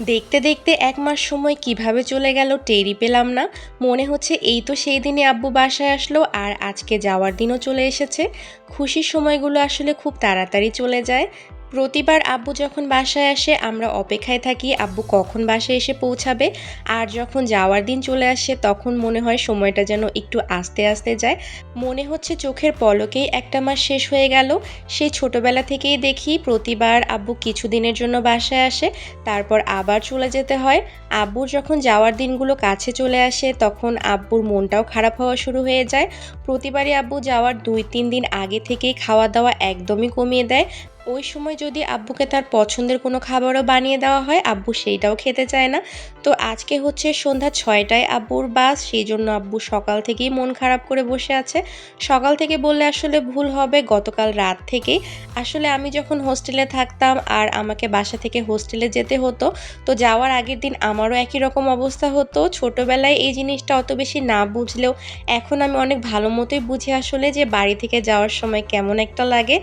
দেখতে দেখতে এক মাস সময় কীভাবে চলে গেল টেরি পেলাম না। মনে হচ্ছে এই তো সেই দিনে আব্বু বাসায় আসলো আর আজকে যাওয়ার দিনও চলে এসেছে। খুশির সময়গুলো আসলে খুব তাড়াতাড়ি চলে যায়। প্রতিবার আব্বু যখন বাসায় আসে, আমরা অপেক্ষায় থাকি আব্বু কখন বাসায় এসে পৌঁছাবে। আর যখন যাওয়ার দিন চলে আসে, তখন মনে হয় সময়টা যেন একটু আস্তে আস্তে যায়। মনে হচ্ছে চোখের পলকেই একটা মাস শেষ হয়ে গেল। সেই ছোটবেলা থেকেই দেখি প্রতিবার আব্বু কিছুদিনের জন্য বাসায় আসে, তারপর আবার চলে যেতে হয়। আব্বুর যখন যাওয়ার দিনগুলো কাছে চলে আসে, তখন আব্বুর মনটাও খারাপ হওয়া শুরু হয়ে যায়। প্রতিবারই আব্বু যাওয়ার দুই তিন দিন আগে থেকেই খাওয়া দাওয়া একদমই কমিয়ে দেয়। ওই সময় যদি আব্বুকে তার পছন্দের কোনো খাবারও বানিয়ে দেওয়া হয়, আব্বু সেইটাও খেতে চায় না। তো আজকে হচ্ছে সন্ধ্যা ছয়টায় আব্বুর বাস সেই জন্য আব্বু সকাল থেকেই মন খারাপ করে বসে আছে। সকাল থেকে বললে আসলে ভুল হবে, গতকাল রাত থেকেই। আসলে আমি যখন হোস্টেলে থাকতাম আর আমাকে বাসা থেকে হোস্টেলে যেতে হতো, তো যাওয়ার আগের দিন আমারও একই রকম অবস্থা হতো। ছোটোবেলায় এই জিনিসটা অত বেশি না বুঝলেও এখন আমি অনেক ভালো মতোই বুঝি আসলে যে বাড়ি থেকে যাওয়ার সময় কেমন একটা লাগে।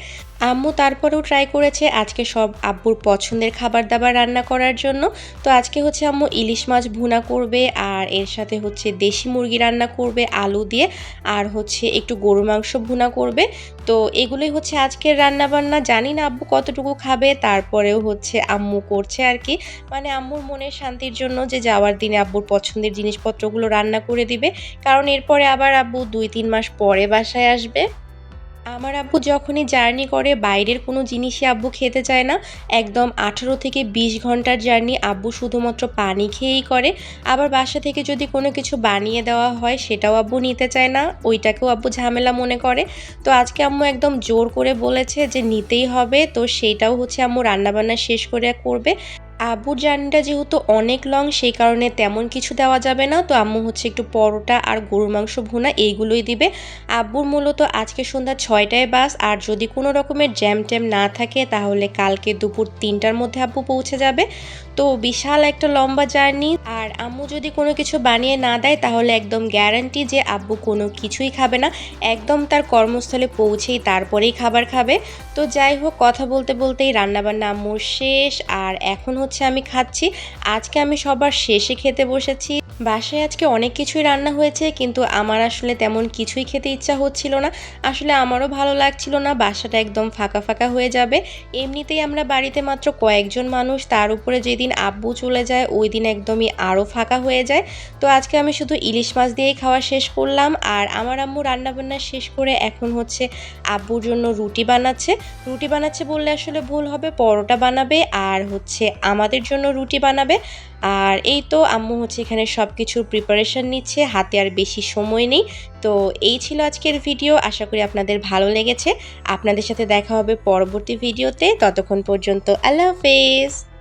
আম্মু তারপরেও ট্রাই করেছে আজকে সব আব্বুর পছন্দের খাবার দাবার রান্না করার জন্য। তো আজকে হচ্ছে আম্মু ইলিশ মাছ ভুনা করবে আর এর সাথে হচ্ছে দেশি মুরগি রান্না করবে, আলু দিয়ে, আর হচ্ছে একটু গরু মাংস ভুনা করবে। তো এগুলোই হচ্ছে আজকের রান্না বান্না জানি না আব্বু কতটুকু খাবে, তারপরেও হচ্ছে আম্মু করছে আর কি। মানে আম্মুর মনের শান্তির জন্য যে যাওয়ার দিনে আব্বুর পছন্দের জিনিসপত্রগুলো রান্না করে দিবে। কারণ এরপরে আবার আব্বু দুই তিন মাস পরে বাসায় আসবে। আমার আব্বু যখনই জার্নি করে, বাইরের কোনো জিনিসই আব্বু খেতে চায় না। একদম আঠারো থেকে বিশ ঘণ্টার জার্নি আব্বু শুধুমাত্র পানি খেয়েই করে। আবার বাসা থেকে যদি কোনো কিছু বানিয়ে দেওয়া হয়, সেটাও আব্বু নিতে চায় না। ওইটাকেও আব্বু ঝামেলা মনে করে। তো আজকে আম্মু একদম জোর করে বলেছে যে নিতেই হবে। তো সেইটাও হচ্ছে আম্মু রান্নাবান্না শেষ করে করবে। আব্বুর জার্নিটা যেহেতু অনেক লং সেই কারণে তেমন কিছু দেওয়া যাবে না। তো আম্মু হচ্ছে একটু পরোটা আর গরুর মাংস ভুনা এইগুলোই দিবে। আব্বুর মূলত আজকে সন্ধ্যা ছয়টায় বাস, আর যদি কোনো রকমের জ্যাম ট্যাম না থাকে, তাহলে কালকে দুপুর তিনটার মধ্যে আব্বু পৌঁছে যাবে। তো বিশাল একটা লম্বা জার্নি, আর আম্মু যদি কোনো কিছু বানিয়ে না দেয়, তাহলে একদম গ্যারান্টি যে আব্বু কোনো কিছুই খাবে না। একদম তার কর্মস্থলে পৌঁছেই তারপরেই খাবার খাবে। তো যাই হোক, কথা বলতে বলতেই রান্নাবান্না আম্মুর শেষ, আর এখন হচ্ছে আমি খাচ্ছি। আজকে আমি সবার শেষে খেতে বসেছি। বাসায় আজকে অনেক কিছুই রান্না হয়েছে, কিন্তু আমার আসলে তেমন কিছুই খেতে ইচ্ছা হচ্ছিল না। আসলে আমারও ভালো লাগছিল না, বাসাটা একদম ফাঁকা ফাঁকা হয়ে যাবে। এমনিতেই আমরা বাড়িতে মাত্র কয়েকজন মানুষ, তার উপরে যেদিন আব্বু চলে যায়, ওই দিন একদমই আরও ফাঁকা হয়ে যায়। তো আজকে আমি শুধু ইলিশ মাছ দিয়েই খাওয়া শেষ করলাম, আর আমার আম্মু রান্নাবান্না শেষ করে এখন হচ্ছে আব্বুর জন্য রুটি বানাচ্ছে। রুটি বানাচ্ছে বললে আসলে ভুল হবে, পরোটা বানাবে, আর হচ্ছে আমাদের জন্য রুটি বানাবে। আর এই তো আম্মু হচ্ছে এখানে সব কিছুর প্রিপারেশন নিচ্ছে, হাতে আর বেশি সময় নেই। তো এই ছিল আজকের ভিডিও আশা করি আপনাদের ভালো লেগেছে। আপনাদের সাথে দেখা হবে পরবর্তী ভিডিওতে ততক্ষণ পর্যন্ত আল্লাহ হাফেজ।